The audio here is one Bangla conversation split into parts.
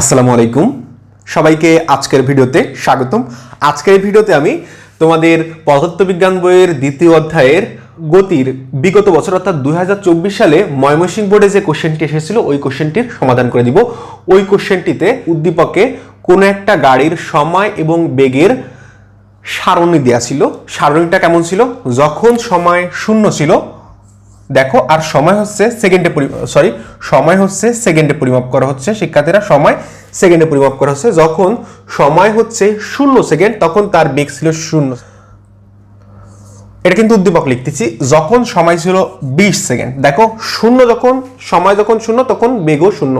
আসসালামু আলাইকুম। সবাইকে আজকের ভিডিওতে স্বাগতম। আজকের ভিডিওতে আমি তোমাদের পদার্থবিজ্ঞান বইয়ের দ্বিতীয় অধ্যায়ের গতির বিগত বছর, অর্থাৎ দু হাজার চব্বিশ সালে ময়মনসিংহ বোর্ডে যে কোশ্চেনটি এসেছিল, ওই কোশ্চেনটির সমাধান করে দিব। ওই কোশ্চেনটিতে উদ্দীপকে কোনো একটা গাড়ির সময় এবং বেগের সারণী দেওয়া ছিল। সারণীটা কেমন ছিল? যখন সময় শূন্য ছিল দেখো, আর সময় হচ্ছে সেকেন্ডে সরি সময় হচ্ছে সেকেন্ডে পরিমাপ করা হচ্ছে, শিক্ষার্থীরা সময় সেকেন্ডে পরিমাপ করা হচ্ছে। যখন সময় হচ্ছে শূন্য সেকেন্ড তখন তার বেগ ছিল শূন্য। এটা কিন্তু উদ্দীপক লিখতেছি, যখন সময় ছিল বিশ সেকেন্ড দেখো, শূন্য যখন, সময় যখন শূন্য, তখন বেগও শূন্য।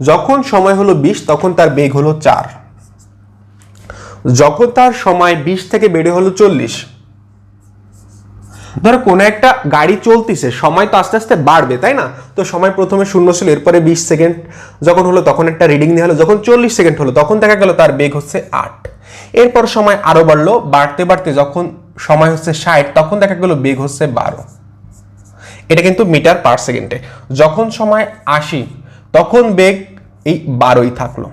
যখন সময় হলো বিশ, তখন তার বেগ হলো চার। যখন তার সময় বিশ থেকে বেড়ে হলো চল্লিশ ধরো কোনো একটা গাড়ি চলতেছে, সময় তো আস্তে আস্তে বাড়বে, তাই না? তো সময় প্রথমে শূন্য ছিল, এরপরে বিশ সেকেন্ড যখন হলো, তখন একটা রিডিং নেওয়া হলো, যখন চল্লিশ সেকেন্ড হলো, তখন দেখা গেল তার বেগ হচ্ছে আট। এরপর সময় আরও বাড়লো, বাড়তে বাড়তে যখন সময় হচ্ছে ষাট, তখন দেখা গেল বেগ হচ্ছে বারো। এটা কিন্তু মিটার পার সেকেন্ডে। যখন সময় আশি, তখন বেগ এই বারোই থাকল।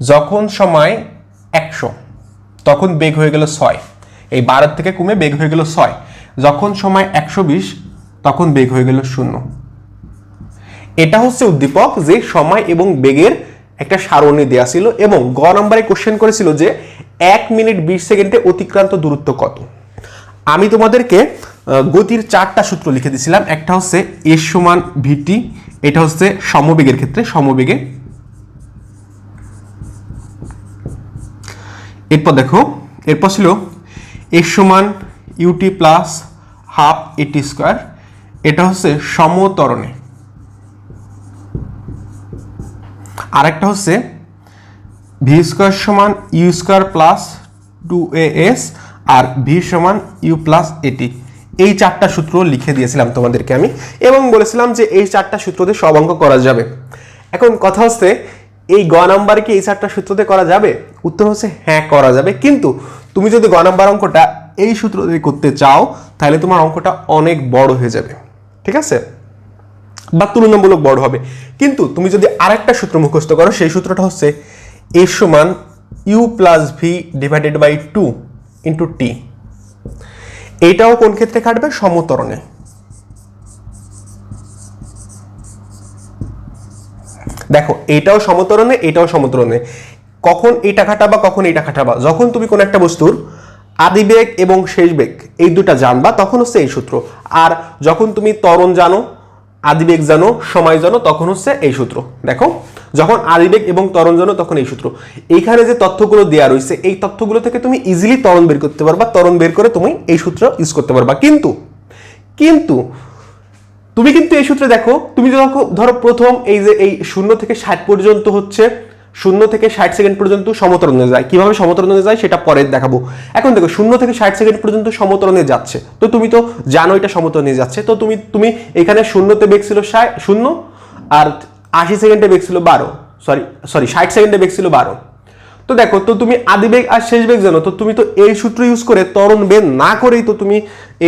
যখন সময় একশো, তখন বেগ হয়ে গেল ছয়। এই বারো থেকে কমে বেগ হয়ে গেল ছয়। যখন সময় একশো বিশ, তখন বেগ হয়ে গেল শূন্য। এটা হচ্ছে উদ্দীপক যে সময় এবং বেগের একটা সারণী দেওয়া ছিল এবং গ নম্বরে কোশ্চেন করেছিল যে এক মিনিট বিশ সেকেন্ডে অতিক্রান্ত দূরত্ব কত? আমি তোমাদেরকে গতির চারটা সূত্র লিখে দিয়েছিলাম। একটা হচ্ছে এস সমান ভিটি, এটা হচ্ছে সমবেগের ক্ষেত্রে সমবেগে। এরপর দেখো, এরপর ছিল এস সমান u t plus half a t square এটা হচ্ছে সমতরণে। আরেকটা হচ্ছে ভি স্কোয়ার সমান u square plus two a s R V সমান ইউ প্লাস এটি এই চারটা সূত্র লিখে দিয়েছিলাম তোমাদেরকে আমি এবং বলেছিলাম যে এই চারটা সূত্র দিয়ে সব অঙ্ক করা যাবে। এখন কথা হচ্ছে, এই গ নাম্বার কি এই চারটা সূত্রতে করা যাবে? উত্তর হচ্ছে হ্যাঁ করা যাবে। কিন্তু তুমি যদি গ নাম্বার অঙ্কটা এই সূত্র যদি করতে চাও, তাহলে তোমার অঙ্কটা অনেক বড় হয়ে যাবে। ঠিক আছে? বা তুলনামূলক বড় হবে। কিন্তু তুমি যদি আরেকটা সূত্র মুখস্থ করো, সেই সূত্রটা হচ্ছে এ সমান u plus v divided by two into t এইটাও কোন ক্ষেত্রে খাটবে সমতরণে। দেখো, এটাও সমতরণে এটাও সমতরণে। কখন এটা খাটাবা কখন এটা খাটাবা যখন তুমি কোন একটা বস্তুর আদি বেগ এবং শেষ বেগ এই দুটা জানবা তখন হচ্ছে এই সূত্র। আর যখন তুমি ত্বরণ জানো, আদিবেগ জানো, সময় জানো তখন হচ্ছে এই সূত্র। দেখো, যখন আদিবেগ এবং তরণ জানো, তখন এই সূত্র। এইখানে যে তথ্যগুলো দেওয়া রয়েছে, এই তথ্যগুলো থেকে তুমি ইজিলি তরণ বের করতে পারবা তরণ বের করে তুমি এই সূত্র ইউজ করতে পারবা। কিন্তু কিন্তু, তুমি কিন্তু এই সূত্রে দেখো, তুমি ধরো প্রথম এই যে এই শূন্য থেকে ষাট পর্যন্ত হচ্ছে শূন্য থেকে ষাট সেকেন্ড পর্যন্ত সমতরণে যায়। কীভাবে সমতরণে যায় সেটা পরে দেখাবো। এখন দেখো, শূন্য থেকে ষাট সেকেন্ড পর্যন্ত সমতরণে যাচ্ছে। তো তুমি তো জানো এটা সমতরণে যাচ্ছে। তো তুমি তুমি এখানে শূন্যতে বেগ ছিল শূন্য, আর আশি সেকেন্ডে বেগ ছিল বারো। সরি সরি ষাট সেকেন্ডে বেগ ছিল বারো। তো দেখো, তো তুমি আদি বেগ আর শেষ বেগ জানো, তো তুমি তো এই সূত্র ইউজ করে ত্বরণ বের না করেই তো তুমি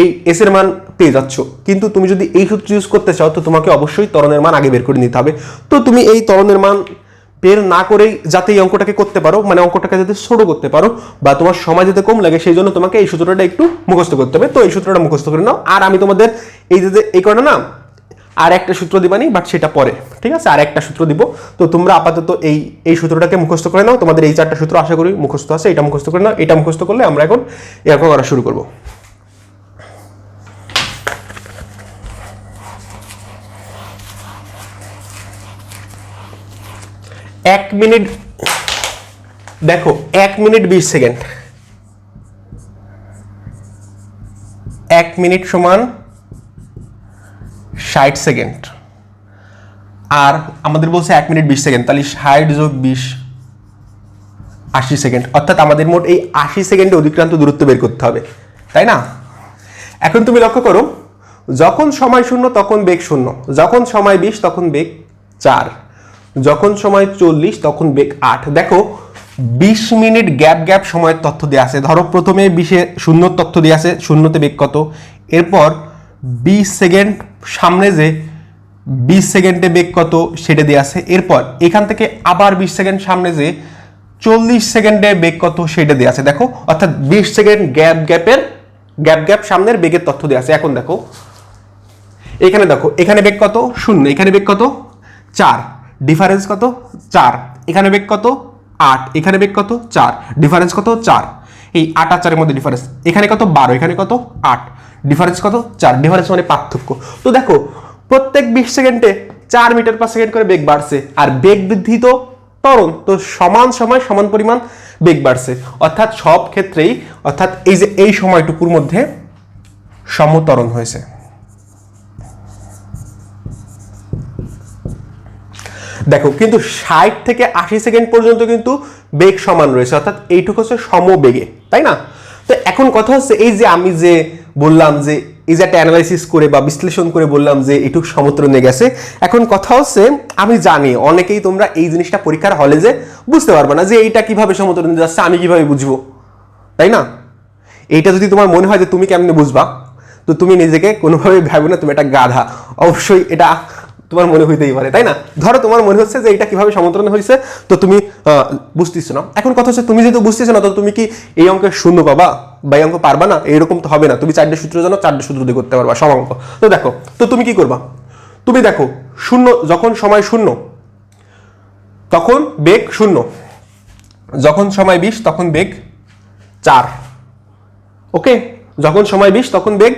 এই এস এর মান পেয়ে যাচ্ছ। কিন্তু তুমি যদি এই সূত্র ইউজ করতে চাও, তো তোমাকে অবশ্যই ত্বরণের মান আগে বের করে নিতে হবে। তো তুমি এই ত্বরণের মান বের না করেই যাতে এই অঙ্কটাকে করতে পারো মানে অঙ্কটাকে যাতে ছোট করতে পারো, বা তোমার সময় যাতে কম লাগে, সেই জন্য তোমাকে এই সূত্রটা একটু মুখস্থ করতে হবে। তো এই সূত্রটা মুখস্থ করে নাও। আর আমি তোমাদের এই যে, যে- এই কটা না, আর একটা সূত্র দিবানি বাট সেটা পরে, ঠিক আছে? আর একটা সূত্র দিব। তো তোমরা আপাতত এই এই সূত্রটাকে মুখস্থ করে নাও। তোমাদের এই চারটা সূত্র আশা করি মুখস্থ আছে, এটা মুখস্থ করে নাও। এটা মুখস্থ করলে আমরা এখন এরকম করা শুরু করব। এক মিনিট, দেখো, এক মিনিট বিশ সেকেন্ড। এক মিনিট সমান ষাট সেকেন্ড। আর আমাদের বলছে এক মিনিট বিশ সেকেন্ড, তাহলে ষাট যোগ বিশ, আশি সেকেন্ড। অর্থাৎ আমাদের মোট এই আশি সেকেন্ডে অতিক্রান্ত দূরত্ব বের করতে হবে, তাই না? এখন তুমি লক্ষ্য করো, যখন সময় শূন্য, তখন বেগ শূন্য, যখন সময় বিশ, তখন বেগ চার। যখন সময় চল্লিশ, তখন বেগ আট। দেখো, বিশ মিনিট গ্যাপ গ্যাপ সময়ের তথ্য দেওয়া আছে। ধরো, প্রথমে বিশে শূন্যর তথ্য দেওয়া আছে, শূন্যতে বেগ কত? এরপর বিশ সেকেন্ড সামনে যে বিশ সেকেন্ডে বেগ কত, সেটা দেওয়া আছে। এরপর এখান থেকে আবার বিশ সেকেন্ড সামনে যে চল্লিশ সেকেন্ডে বেগ কত, সেটা দেওয়া আছে। দেখো, অর্থাৎ বিশ সেকেন্ড গ্যাপ গ্যাপের, গ্যাপ গ্যাপ সামনের বেগের তথ্য দেওয়া আছে। এখন দেখো, এখানে দেখো, এখানে বেগ কত? শূন্য। এখানে বেগ কত? চার। ডিফারেন্স কত? চার। এখানে বেগ কত? আট। এখানে বেগ কত? চার। ডিফারেন্স কত? চার। এই আট আর চারের মধ্যে ডিফারেন্স এখানে কত? বারো। এখানে কত? আট। ডিফারেন্স কত? চার। ডিফারেন্স মানে পার্থক্য। তো দেখো, প্রত্যেক বিশ সেকেন্ডে চার মিটার পার সেকেন্ড করে বেগ বাড়ছে। আর বেগ বৃদ্ধি তো ত্বরণ তো সমান সময়, সমান পরিমাণ বেগ বাড়ছে। অর্থাৎ সব ক্ষেত্রেই, অর্থাৎ এই যে এই সময়টুকুর মধ্যে সমতরণ হয়েছে। দেখো, কিন্তু ষাট থেকে আশি সেকেন্ড পর্যন্ত কিন্তু বেগ সমান রয়েছে, অর্থাৎ এইটুকু হচ্ছে সমবেগে, তাই না? তো এখন কথা হচ্ছে এই যে আমি যে বললাম যে এই যে একটা অ্যানালাইসিস করে বা বিশ্লেষণ করে বললাম যে এটুক সমুদ্রণে গেছে, এখন কথা হচ্ছে আমি জানি অনেকেই তোমরা এই জিনিসটা পরীক্ষার হলে যে বুঝতে পারবে না যে এইটা কীভাবে সমুদ্র নিয়ে যাচ্ছে, আমি কীভাবে বুঝব, তাই না? এইটা যদি তোমার মনে হয় যে তুমি কেমনে বুঝবা, তো তুমি নিজেকে কোনোভাবে ভাবো না তুমি একটা গাধা। অবশ্যই এটা তোমার মনে হইতেই পারে, তাই না? ধরো তোমার মনে হচ্ছে যে এটা কীভাবে সমন্ত্রণ হয়েছে তো তুমি বুঝতেছো না। এখন কথা হচ্ছে তুমি যেহেতু বুঝতেছো না, তো তুমি কি এই অঙ্কের শূন্য পাবা বা এই অঙ্ক পারবা না? এরকম তো হবে না। তুমি চারটে সূত্র জানো, চারটে সূত্র দিয়ে করতে পারবা, সব অঙ্ক। তো দেখো, তো তুমি কি করবা? তুমি দেখো, শূন্য যখন সময় শূন্য, তখন বেগ শূন্য। যখন সময় বিশ, তখন বেগ চার। ওকে? যখন সময় বিশ, তখন বেগ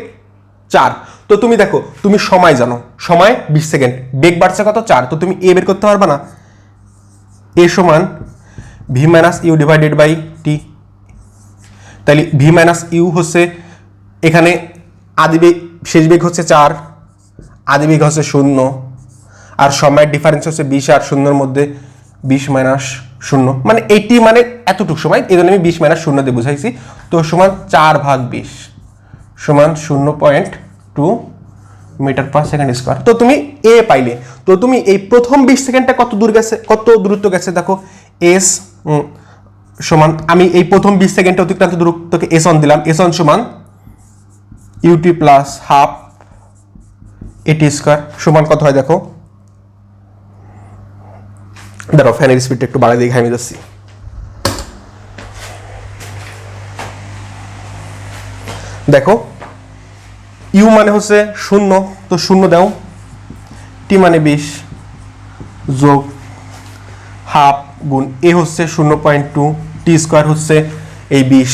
চার। তো তুমি দেখো, তুমি সময় জানো। সময় বিশ সেকেন্ড। বেগ বাড়ছে কত? চার। তো তুমি এ বের করতে পারবে না। এ সমান v minus u divided by t তাহলে ভি মাইনাস ইউ হচ্ছে এখানে আদি বেগ, শেষ বেগ হচ্ছে চার, আদি বেগ হচ্ছে শূন্য, আর সময়ের ডিফারেন্স হচ্ছে বিশ আর শূন্যর মধ্যে বিশ মাইনাস শূন্য। মানে এইটি মানে এতটুকু সময় এই জন্য আমি বিশ মাইনাস শূন্য দিয়ে বুঝাইছি। তো সমান চার ভাগ বিশ, সমান শূন্য point two metre per second square তো তুমি এ পাইলে। তো তুমি এই প্রথম বিশ সেকেন্ডটা কত দূর গেছে? কত দূরত্ব গেছে? দেখো এস সমান, আমি এই প্রথম বিশ সেকেন্ডটা অতিক্রান্ত দূরত্বকে এস অন দিলাম। এস অন সমান u t plus half a t square সমান কত হয় দেখো? দাঁড়াও ফ্যানের স্পিডটা একটু বাড়াই দিয়ে ঘামিয়ে যাচ্ছি। দেখো ইউ মানে হচ্ছে শূন্য, তো শূন্য দাও। টি মানে বিশ, যোগ হাফ গুণ এ হচ্ছে শূন্য পয়েন্ট টু, টি স্কোয়ার হচ্ছে এই বিশ।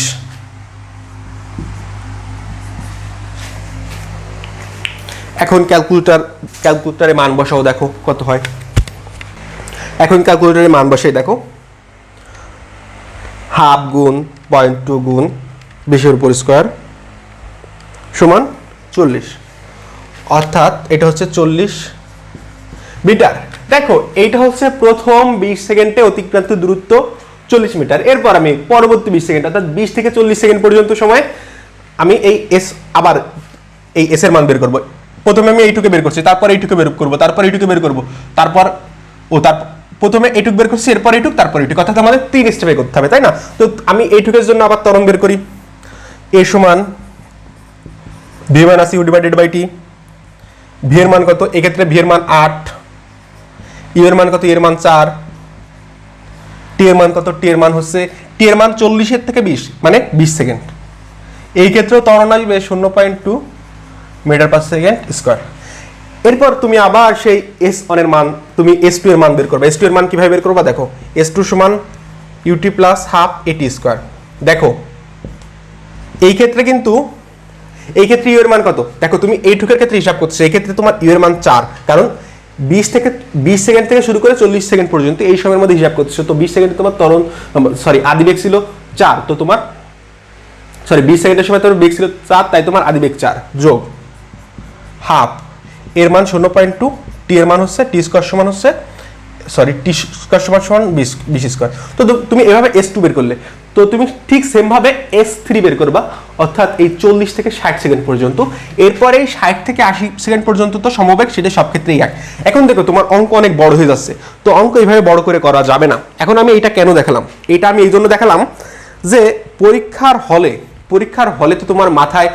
এখন ক্যালকুলেটর, ক্যালকুলেটরে মান বসাও, দেখো কত হয়। এখন ক্যালকুলেটরে মান বসাই, দেখো। হাফ গুণ পয়েন্ট টু গুণ বিশের উপর স্কোয়ার সমান চল্লিশ। অর্থাৎ এটা হচ্ছে চল্লিশ মিটার। দেখো, এইটা হচ্ছে প্রথম বিশ সেকেন্ডে অতিক্রান্ত দূরত্ব চল্লিশ মিটার। এরপর আমি পরবর্তী বিশ সেকেন্ড, অর্থাৎ বিশ থেকে চল্লিশ সেকেন্ড পর্যন্ত সময় আমি এই এস আবার এই এস এর মান বের করব। প্রথমে আমি এইটুকে বের করছি, তারপর এইটুকে বের করব, তারপর এইটুকে বের করব, তারপর ও তার প্রথমে এইটুক বের করছি, এরপর এইটুক, তারপর এইটুক। অর্থাৎ আমাদের তিন স্টেপে করতে হবে, তাই না? তো আমি এইটুকের জন্য আবার তরঙ্গ বের করি। এ সমান v minus u divided by t v এর মান কত? এক্ষেত্রে ভি এর মান আট ইউ এর মান কত? এর মান চার টি এর মান কত? টি এর মান হচ্ছে টি এর মান চল্লিশের থেকে বিশ মানে বিশ সেকেন্ড এই ক্ষেত্রেও ত্বরণ আসবে শূন্য point two metre per second square এরপর তুমি আবার সেই এস অনের মান, তুমি এস টু এর মান বের করবে। এস টু এর মান কীভাবে বের করবা? দেখো এস টু সমান u t plus half a t square দেখো, এই ক্ষেত্রে কিন্তু এই ক্ষেত্রে ইউ এর মান কত? দেখো, তুমি এইটুকের ক্ষেত্রে হিসাব করছ এই ক্ষেত্রে তোমার ইউ এর মান চার। কারণ বিশ থেকে, বিশ সেকেন্ড থেকে শুরু করে চল্লিশ সেকেন্ড পর্যন্ত এই সময়ের মধ্যে হিসাব করছ। তো বিশ সেকেন্ডে তোমার তরণ সরি আদিবেগ ছিল চার, তো তোমার সরি বিশ সেকেন্ডের সময় তোমার বেগ ছিল চার, তাই তোমার আদিবেগ চার। যোগ হাফ, এর মান শূন্য পয়েন্ট টু টি এর মান হচ্ছে টি স্কোয়ার সমান হচ্ছে সরি টি স্কোয়ার সমান সমান বিশ বিশ স্কোয়ার তো তুমি এভাবে এস টু বের করলে। তো তুমি ঠিক সেমভাবে এস থ্রি বের করবা, অর্থাৎ এই চল্লিশ থেকে ষাট সেকেন্ড পর্যন্ত। এরপরে এই ষাট থেকে আশি সেকেন্ড পর্যন্ত তো সমবেগ সেটা সব ক্ষেত্রেই এক। এখন দেখো, তোমার অঙ্ক অনেক বড় হয়ে যাচ্ছে, তো অঙ্ক এইভাবে বড় করে করা যাবে না। এখন আমি এটা কেন দেখালাম? এটা আমি এই জন্য দেখালাম যে পরীক্ষার হলে পরীক্ষার হলে তো তোমার মাথায়,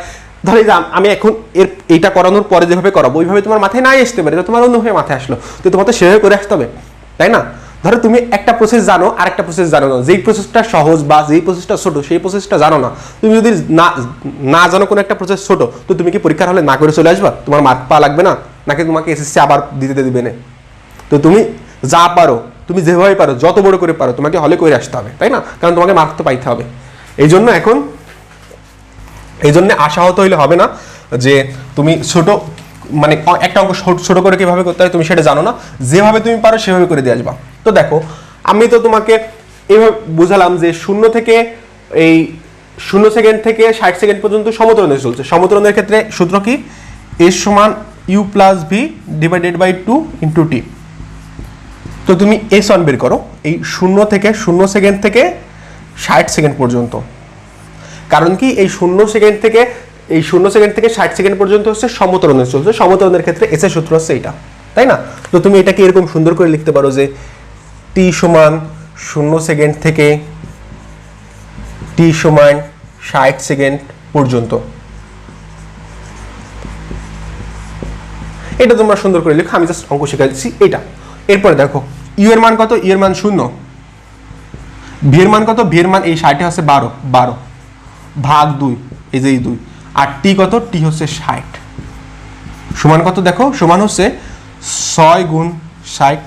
ধরে যে আমি এখন এর এইটা করানোর পরে যেভাবে করাবো, ওইভাবে তোমার মাথায় নাই আসতে পারে তোমার অন্যভাবে মাথায় আসলো। তো তোমার তো সেভাবে করে আসতে হবে, তাই না? ধরো তুমি একটা প্রসেস জানো আর একটা প্রসেস জানো না। যেই প্রসেসটা সহজ বা যেই প্রসেসটা ছোট, সেই প্রসেসটা জানো না। তুমি যদি না না জানো কোনো একটা প্রসেস ছোট, তো তুমি কি পরীক্ষার হলে না করে চলে আসবা? তোমার মার্ক পাওয়া লাগবে না? নাকি তোমাকে এসএসসি আবার দিতে দিবে না? তো তুমি যা পারো, তুমি যেভাবে পারো, যত বড় করে পারো, তোমাকে হলে করে আসতে হবে, তাই না? কারণ তোমাকে মার্ক তো পাইতে হবে। এই জন্য এখন, এই জন্য আশাহত হইলে হবে না যে তুমি ছোট মানে একটা অঙ্ক ছোট- করে কীভাবে করতে হয় তুমি সেটা জানো না। যেভাবে তুমি পারো সেভাবে করে দিয়ে আসবা। তো দেখো, আমি তো তোমাকে এইভাবে বুঝালাম যে শূন্য থেকে এই শূন্য সেকেন্ড থেকে ষাট সেকেন্ড পর্যন্ত সমতরণে চলছে। সমতরণের ক্ষেত্রে সূত্র কি? এস সমান u plus v divided by two into t তো তুমি এস ওয়ান বের করো, এই শূন্য থেকে শূন্য সেকেন্ড থেকে ষাট সেকেন্ড পর্যন্ত। কারণ কি? এই শূন্য সেকেন্ড থেকে, এই শূন্য সেকেন্ড থেকে ষাট সেকেন্ড পর্যন্ত হচ্ছে সমতরণে চলছে। সমতরণের ক্ষেত্রে এস এর সূত্র হচ্ছে এইটা, তাই না? তো তুমি এটাকে এরকম সুন্দর করে লিখতে পারো যে টি সমান শূন্য সেকেন্ড থেকে টি সমান ষাট সেকেন্ড পর্যন্ত। এটা তোমরা সুন্দর করে লিখো, আমি জাস্ট অঙ্ক দিচ্ছি। এটা। এরপরে দেখো ইউ এর মান কত? ইউ এর মান শূন্য। ভি এর মান কত? ভি এর মান এই ষাটে হচ্ছে বারো বারো। ভাগ দুই, এই যে এই দুই। আর টি কত? টি হচ্ছে ষাট। সমান কত দেখো? সমান হচ্ছে ছয় গুণ ষাট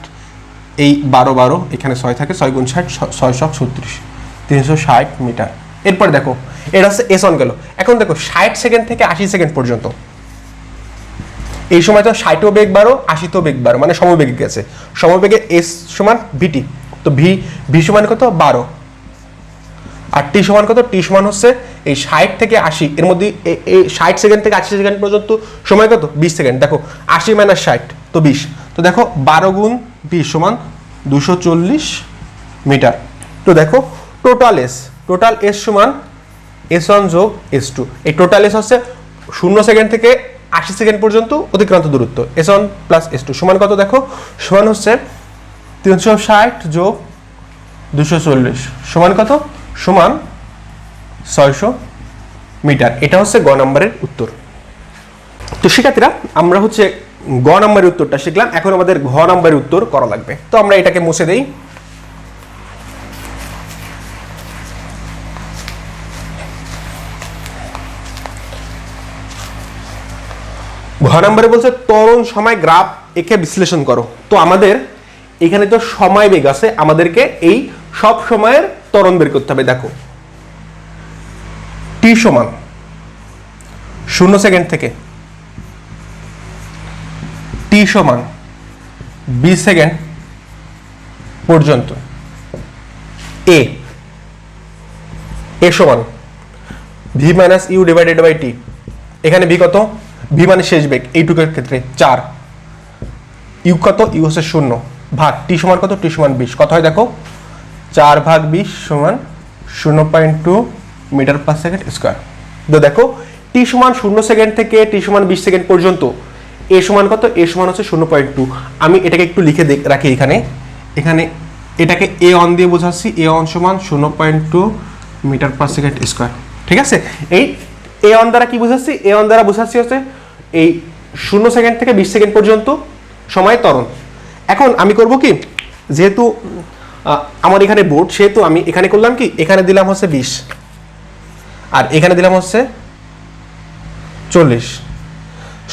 এই বারো বারো, এখানে ছয় থাকে, ছয় গুণ ষাট ছয় সব ছত্রিশ। তিনশো ষাট মিটার। এরপর দেখো, এটা হচ্ছে এস অন গেল। এখন দেখো, ষাট সেকেন্ড থেকে আশি সেকেন্ড পর্যন্ত। এই সময় তো ষাটও বেগ বারো, আশিতেও বেগ বারো মানে সমবেগে গেছে। সমবেগে এস সমান ভিটি তো ভি ভি সমান কত? বারো। আর টি সমান কত? টি সমান হচ্ছে এই ষাট থেকে আশি। এর মধ্যে এই ষাট সেকেন্ড থেকে আশি সেকেন্ড পর্যন্ত সময় কত? বিশ সেকেন্ড। দেখো, আশি মাইনাস ষাট, তো বিশ। তো দেখো, বারো গুণ বিশ সমান দুশো চল্লিশ মিটার। তো দেখো টোটাল এস টোটাল এস সমান এস ওয়ান যোগ এস টু এই টোটাল এস হচ্ছে শূন্য সেকেন্ড থেকে আশি সেকেন্ড পর্যন্ত অতিক্রান্ত দূরত্ব। S one plus s two সমান কত দেখো? সমান হচ্ছে তিনশো ষাট যোগ দুশো চল্লিশ। সমান কত? সমান ছয়শো মিটার। এটা হচ্ছে গ নম্বরের উত্তর। তো শিক্ষার্থীরা, আমরা হচ্ছে গ নম্বরের উত্তরটা শিখলাম। এখন আমাদের ঘ নম্বরের উত্তর করা লাগবে। তো আমরা এটাকে মুছে দেই। ঘ নম্বরে বলছে, তরণ সময় গ্রাফ একে বিশ্লেষণ করো। তো আমাদের এখানে তো সময় বেগ আছে। আমাদেরকে এই সব সময়ের তরণ বের করতে হবে। দেখো, টি সমান শূন্য সেকেন্ড থেকে। টি সমান বিশ সেকেন্ড পর্যন্ত। এ। এ সমান v minus u divided by t. এখানে ভি কত? ভি মানে শেষ বেগ, এইটুকের ক্ষেত্রে চার। ইউ কত? ইউ হচ্ছে শূন্য। ভাগ টি সমান কত? টি সমান বিশ। কত হয় দেখো? চার ভাগ বিশ সমান শূন্য point two metre per second square. তো দেখো, টি সমান শূন্য সেকেন্ড থেকে টি সমান বিশ সেকেন্ড পর্যন্ত এ সমান কত? এ সমান হচ্ছে শূন্য পয়েন্ট টু আমি এটাকে একটু লিখে রাখি এখানে। এখানে এটাকে এ অন দিয়ে বোঝাচ্ছি। এ অন সমান শূন্য point two metre per second square ঠিক আছে? এই এ অন দ্বারা কি বোঝাচ্ছি? এ অন দ্বারা বোঝাচ্ছি হচ্ছে এই শূন্য সেকেন্ড থেকে বিশ সেকেন্ড পর্যন্ত সময় ত্বরণ। এখন আমি করব কি? যেহেতু আমার এখানে বোর্ড সেহেতু আমি এখানে করলাম কি? এখানে দিলাম হচ্ছে বিশ। আর এখানে দিলাম হচ্ছে চল্লিশ।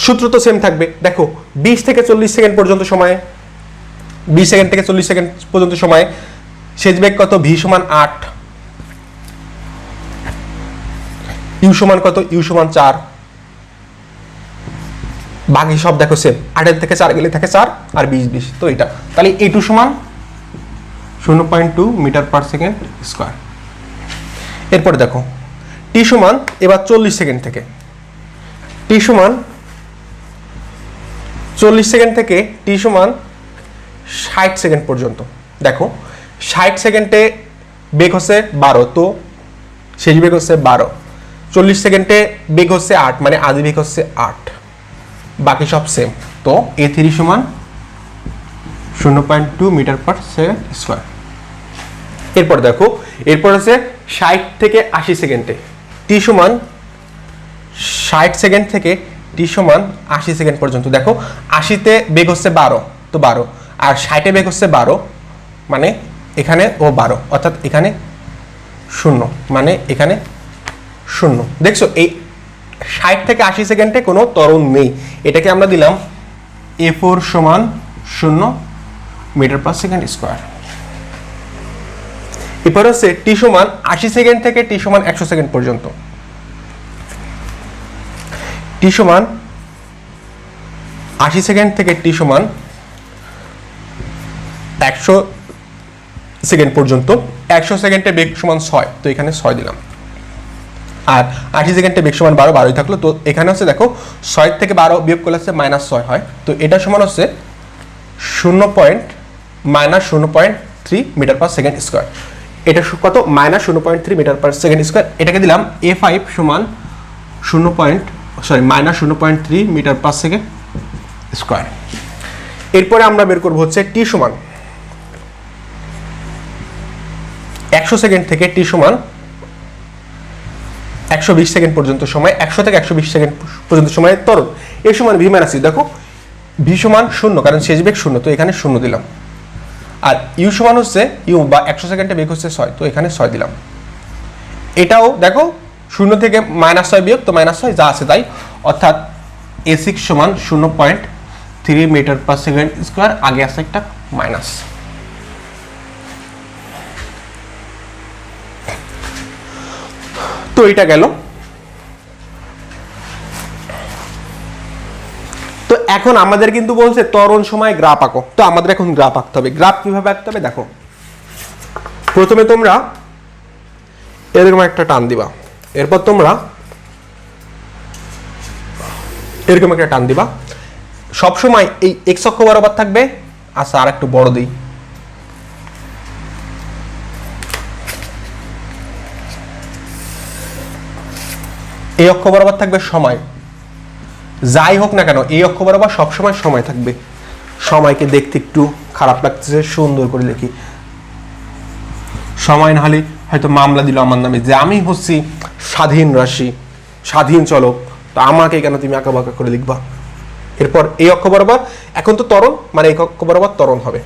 সূত্র তো সেম থাকবে। দেখো, বিশ থেকে চল্লিশ সেকেন্ড পর্যন্ত সময়, বিশ সেকেন্ড থেকে চল্লিশ সেকেন্ড পর্যন্ত সময়, শেষ বেগ কত? ভি সমান আট। ইউ সমান কত? ইউ সমান চার। বাকি সব দেখো সেম আটের থেকে চার গেলে থাকে চার, আর বিশ বিশ। তো এটা। তাহলে এ টু সমান শূন্য point two metre per second square এরপর দেখো টি সমান এবার চল্লিশ সেকেন্ড থেকে। টি সমান চল্লিশ সেকেন্ড থেকে টি সমান ষাট সেকেন্ড পর্যন্ত। দেখো, ষাট সেকেন্ডে বেগ হচ্ছে বারো, তো শেষ বেগ হচ্ছে বারো। চল্লিশ সেকেন্ডে বেগ হচ্ছে আট মানে আদি বেগ হচ্ছে আট। বাকি সব সেম তো এ থ্রি সমান শূন্য point two metre per second square. এরপর দেখো, এরপর আছে ষাট থেকে আশি সেকেন্ডে। টি সমান ষাট সেকেন্ড থেকে টি সমান আশি সেকেন্ড পর্যন্ত। দেখো, আশিতে বেগ হচ্ছে বারো, তো বারো। আর ষাটে বেগ হচ্ছে বারো মানে এখানে ও বারো, অর্থাৎ এখানে শূন্য মানে এখানে শূন্য। দেখছ, এই ষাট থেকে আশি সেকেন্ডে কোনো ত্বরণ নেই। এটাকে আমরা দিলাম এ ফোর সমান শূন্য মিটার পার সেকেন্ড স্কোয়ার। এরপর হচ্ছে টি সমান আশি সেকেন্ড থেকে টি সমান একশো সেকেন্ড পর্যন্ত। টি সমান আশি সেকেন্ড থেকে টি সমান একশো সেকেন্ড পর্যন্ত। একশো সেকেন্ডে বেগ সমান ছয়, তো এখানে ছয় দিলাম। আর আশি সেকেন্ডে বেগ সমান বারো, বারোই থাকল, তো এখানে হচ্ছে দেখো ছয় থেকে বারো বিয়োগ করলে হচ্ছে মাইনাস ছয় হয়, তো এটা সমান হচ্ছে শূন্য পয়েন্ট মাইনাস শূন্য point three metre per second square এটা কত? মাইনাস শূন্য point three metre per second square এটাকে দিলাম এ ফাইভ সমান শূন্য পয়েন্ট সরি মাইনাস শূন্য point three metre per second square এরপরে আমরা বের করব হচ্ছে টি সমান একশো সেকেন্ড থেকে টি সমান একশো বিশ সেকেন্ড পর্যন্ত সময়, একশো থেকে একশো বিশ সেকেন্ড পর্যন্ত সময় তরল। এই সমান ভি মাইনাস দেখো ভি সমান শূন্য, কারণ শেষ বেগ শূন্য, তো এখানে শূন্য দিলাম। আর ইউ সমান হচ্ছে ইউ বা একশো সেকেন্ডে বেগ হচ্ছে ছয়, তো এখানে ছয় দিলাম। এটাও দেখো শূন্য থেকে মাইনাস ছয় বিয়োগ, তো মাইনাস ছয় যা আছে তাই। অর্থাৎ এ সিক্স সমান শূন্য point three metre per second square আগে আছে একটা মাইনাস তো এটা গেল। তো এখন আমাদের কিন্তু বলছে ত্বরণ সময় গ্রাফ আঁকো। তো আমাদের এখন গ্রাফ আঁকতে হবে। গ্রাফ কীভাবে আঁকতে হবে? দেখো। প্রথমে তোমরা এরকম একটা টান দিবা। এরপর তোমরা এরকম একটা টান দিবা। সবসময় এই এক্স অক্ষ বরাবর থাকবে। আচ্ছা আর একটু বড় দিই। এই অক্ষ বরাবর থাকবে সময়। যাই হোক না কেন, এই অক্ষ বরাবর সবসময় সময় থাকবে। সময়কে দেখতে একটু খারাপ লাগতেছে, সুন্দর করে লিখি সময় না হলে হয়তো মামলা দিল আমার নামে যে আমি হচ্ছি স্বাধীন রাশি, স্বাধীন চলক তো আমাকে কেন তুমি আঁকা বাঁকা করে লিখবা? এরপর এই অক্ষ বরাবর এখন তো তরণ মানে এই অক্ষ বরাবর তরণ হবে।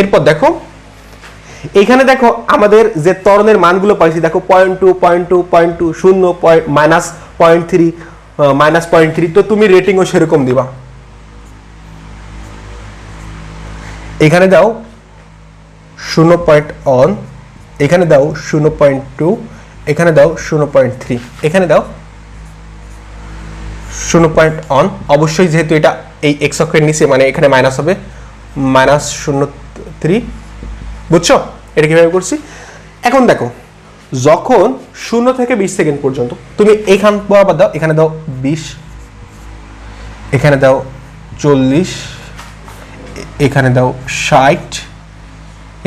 এরপর দেখো, এখানে দেখো আমাদের যে তরণের মানগুলো পাইছি, দেখো point two point two point two শূন্য point minus point three minus point three তো তুমি রেটিংও সেরকম দিবা। এখানে দাও শূন্য পয়েন্ট অন এখানে দাও শূন্য পয়েন্ট টু এখানে দাও শূন্য পয়েন্ট থ্রি এখানে দাও শূন্য পয়েন্ট অন অবশ্যই যেহেতু এটা এই এক্স নিচে মানে এখানে মাইনাস হবে মাইনাস শূন্য থ্রি বুঝছ? এটা কীভাবে করছি? এখন দেখো, যখন শূন্য থেকে বিশ সেকেন্ড পর্যন্ত, তুমি এখান বরাবর দাও, এখানে দাও বিশ, এখানে দাও চল্লিশ, এখানে দাও ষাট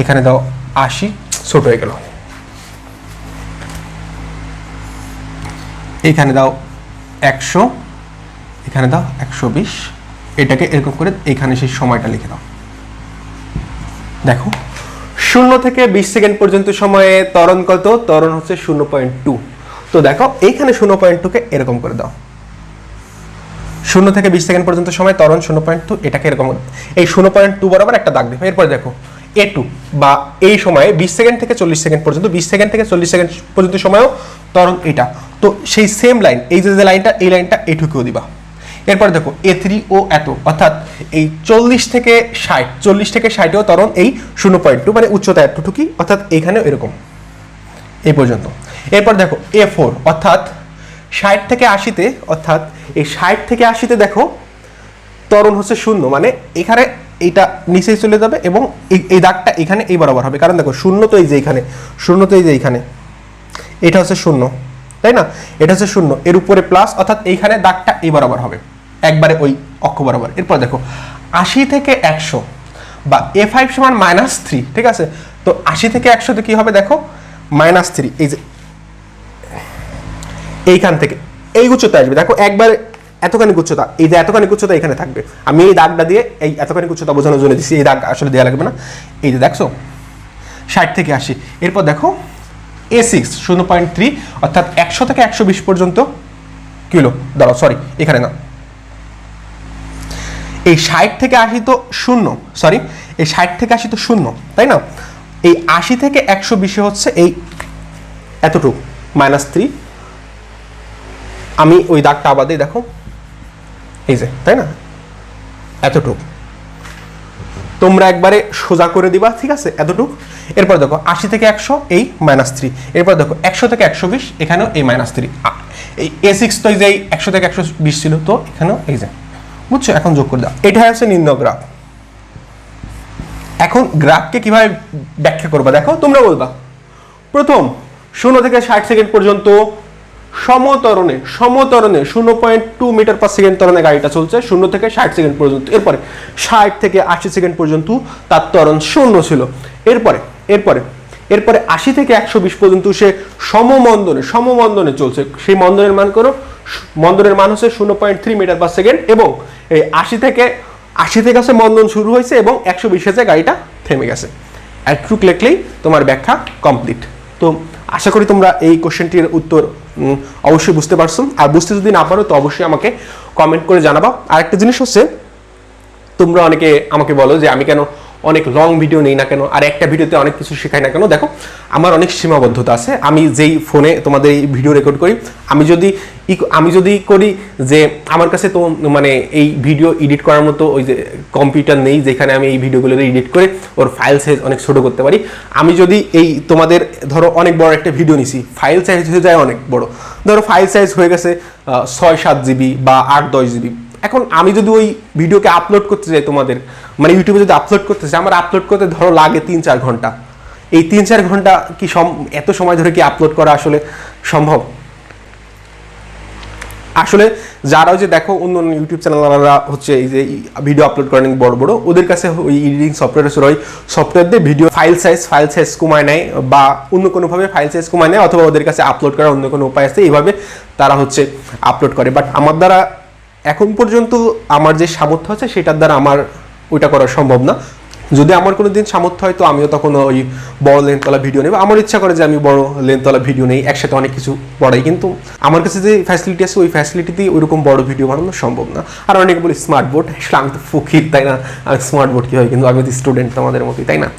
এখানে দাও আশি, ছোট হয়ে গেল। এখানে দাও একশো, এখানে দাও একশো বিশ। এটাকে এরকম করে এখানে সেই সময়টা লিখে দাও। দেখো, শূন্য থেকে বিশ সেকেন্ড পর্যন্ত সময়ে ত্বরণ কত? ত্বরণ হচ্ছে শূন্য পয়েন্ট টু। তো দেখো এইখানে শূন্য পয়েন্ট টুকে এরকম করে দাও। শূন্য থেকে বিশ সেকেন্ড পর্যন্ত সময় তরণ শূন্য পয়েন্ট টু, এটাকে এরকম এই শূন্য পয়েন্ট টু বরাবর একটা দাগ দেবে এরপর দেখো এ টু বা এই সময়ে বিশ সেকেন্ড থেকে চল্লিশ সেকেন্ড পর্যন্ত, বিশ সেকেন্ড থেকে চল্লিশ সেকেন্ড পর্যন্ত সময়ও ত্বরণ এটা। তো সেই সেম লাইন এই যে যে লাইনটা এই লাইনটা এটুকুও দিবা। এরপর দেখো এ থ্রি ও এত, অর্থাৎ এই চল্লিশ থেকে ষাট, চল্লিশ থেকে ষাটেও ত্বরণ এই শূন্য পয়েন্ট টু মানে উচ্চতা এতটুকুই, অর্থাৎ এইখানেও এরকম। এই পর্যন্ত। এরপর দেখো এ ফোর অর্থাৎ ষাট থেকে আশিতে, অর্থাৎ এই ষাট থেকে আশিতে দেখো ত্বরণ হচ্ছে শূন্য মানে এখানে এইটা নিচেই চলে যাবে এবং এই দাগটা এখানে এই বরাবর হবে। কারণ দেখো, শূন্য তো এই যে এইখানে শূন্য তো এই যে এইখানে এটা হচ্ছে শূন্য, তাই না? এটা হচ্ছে শূন্য। এর উপরে প্লাস অর্থাৎ এইখানে দাগটা এই বরাবর হবে। একবারে ওই অক্ষ বরাবর। এরপর দেখো, আশি থেকে একশো বা এ ফাইভ সমান মাইনাস থ্রি ঠিক আছে? তো আশি থেকে একশোতে কি হবে দেখো? মাইনাস থ্রি এই যে, এইখান থেকে, এই উচ্চতা আসবে। দেখো, একবার এতখানি উচ্চতা এই যে এতখানি উচ্চতা এখানে থাকবে। আমি এই দাগটা দিয়ে এই এতখানি উচ্চতা বোঝানোর জন্য দিচ্ছি এই দাগ আসলে দেওয়া লাগবে না। এই যে দেখছ, ষাট থেকে আশি। এরপর দেখো, এ সিক্স, শূন্য পয়েন্ট থ্রি, অর্থাৎ একশো থেকে একশো বিশ পর্যন্ত কিলো। দাঁড়াও সরি এখানে না। এই ষাট থেকে আশি তো শূন্য সরি এই ষাট থেকে আশি তো শূন্য, তাই না? এই আশি থেকে একশো বিশে হচ্ছে এই এতটুকু মাইনাস থ্রি আমি ওই দাগটা আবার দিই, দেখো। এই যে, তাই না? এতটুকু। তোমরা একবারে সোজা করে দিবা, ঠিক আছে? এতটুকু। এরপর দেখো, আশি থেকে একশো, এই মাইনাস থ্রি এরপর দেখো, একশো থেকে একশো বিশ, এখানেও এই মাইনাস থ্রি এই এ সিক্স তো এই যে একশো থেকে একশো বিশ ছিল, তো এখানেও এই যে। বুঝছ? এখন যোগ করে দাও। এটা হচ্ছে নিম্ন গ্রাফ। এখন গ্রাফকে কীভাবে ব্যাখ্যা করবা? দেখো, তোমরা বলবা। প্রথম শূন্য থেকে ষাট সেকেন্ড পর্যন্ত সমতরণে সমতরণে শূন্য point two metre per second তরণে গাড়িটা চলছে, শূন্য থেকে ষাট সেকেন্ড পর্যন্ত। এরপরে, ষাট থেকে আশি সেকেন্ড পর্যন্ত তার ত্বরণ শূন্য ছিল। এরপরে এরপরে এরপরে আশি থেকে একশো বিশ পর্যন্ত সে সমমন্দনে সমমন্দনে চলছে। সেই মন্দনের মান করো মন্দনের মান হচ্ছে শূন্য point three metre per second এবং এই আশি থেকে আশি থেকে হচ্ছে মন্দন শুরু হয়েছে এবং একশো বিশ হচ্ছে গাড়িটা থেমে গেছে। একটুক লেখলেই তোমার ব্যাখ্যা কমপ্লিট তো আশা করি তোমরা এই কোশ্চেনটির উত্তর অবশ্যই বুঝতে পারছ আর বুঝতে যদি না পারো, তো অবশ্যই আমাকে কমেন্ট করে জানাবা। আর একটা জিনিস হচ্ছে, তোমরা অনেকে আমাকে বলো যে আমি কেন অনেক লং ভিডিও নেই না কেন, আর একটা ভিডিওতে অনেক কিছু শেখাই না কেন, দেখো, আমার অনেক সীমাবদ্ধতা আছে। আমি যেই ফোনে তোমাদের এই ভিডিও রেকর্ড করি, আমি যদি আমি যদি করি যে আমার কাছে তো মানে এই ভিডিও এডিট করার মতো ওই যে কম্পিউটার নেই, যেখানে আমি এই ভিডিওগুলো এডিট করে ওর ফাইল সাইজ অনেক ছোট করতে পারি। আমি যদি এই তোমাদের, ধরো, অনেক বড় একটা ভিডিও নিছি ফাইল সাইজ হয়ে যায় অনেক বড়। ধরো ফাইল সাইজ হয়ে গেছে ছয় সাত জিবি বা আট দশ জিবি এখন আমি যদি ওই ভিডিওকে আপলোড করতে যাই তোমাদের মানে ইউটিউবে যদি আপলোড করতে চাই আমার আপলোড করতে ধরো লাগে তিন চার ঘণ্টা। এই তিন চার ঘণ্টা কি সম- এত সময় ধরে কি আপলোড করা আসলে সম্ভব? আসলে যারা ওই যে দেখো অন্য অন্য ইউটিউব চ্যানেলরা হচ্ছে এই যে ভিডিও আপলোড করেন বড় বড়, ওদের কাছে ওই এডিটিং সফটওয়্যার ওই সফটওয়্যার দিয়ে video file size file size কমায় নেয় বা অন্য কোনোভাবে ফাইল সাইজ কমায় নেয় অথবা ওদের কাছে আপলোড করার অন্য কোনো উপায় আছে, এইভাবে তারা হচ্ছে আপলোড করে। বাট আমার দ্বারা এখন পর্যন্ত আমার যে সামর্থ্য আছে, সেটার দ্বারা আমার ওইটা করা সম্ভব না। যদি আমার কোনো দিন সামর্থ্য হয়, তো আমিও তখন ওই বড় লেন্থওয়ালা ভিডিও নেব। আমার ইচ্ছা করে যে আমি বড় লেন্থওয়ালা ভিডিও নেই, একসাথে অনেক কিছু পড়াই কিন্তু আমার কাছে যে ফ্যাসিলিটি আছে, ওই ফ্যাসিলিটিতেই ওইরকম বড় ভিডিও বানানো সম্ভব না। আর অনেকে বলি স্মার্ট বোর্ড আসলে আমি তো ফকির, তাই না? আমি স্মার্ট বোর্ড কী হয়? কিন্তু আমি তো স্টুডেন্ট তোমাদের মতোই, তাই না?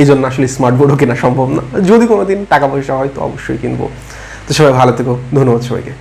এই জন্য আসলে স্মার্ট বোর্ডও কেনা সম্ভব না। যদি কোনো দিন টাকা পয়সা হয়, তো অবশ্যই কিনবো। তো সবাই ভালো থেকো। ধন্যবাদ সবাইকে।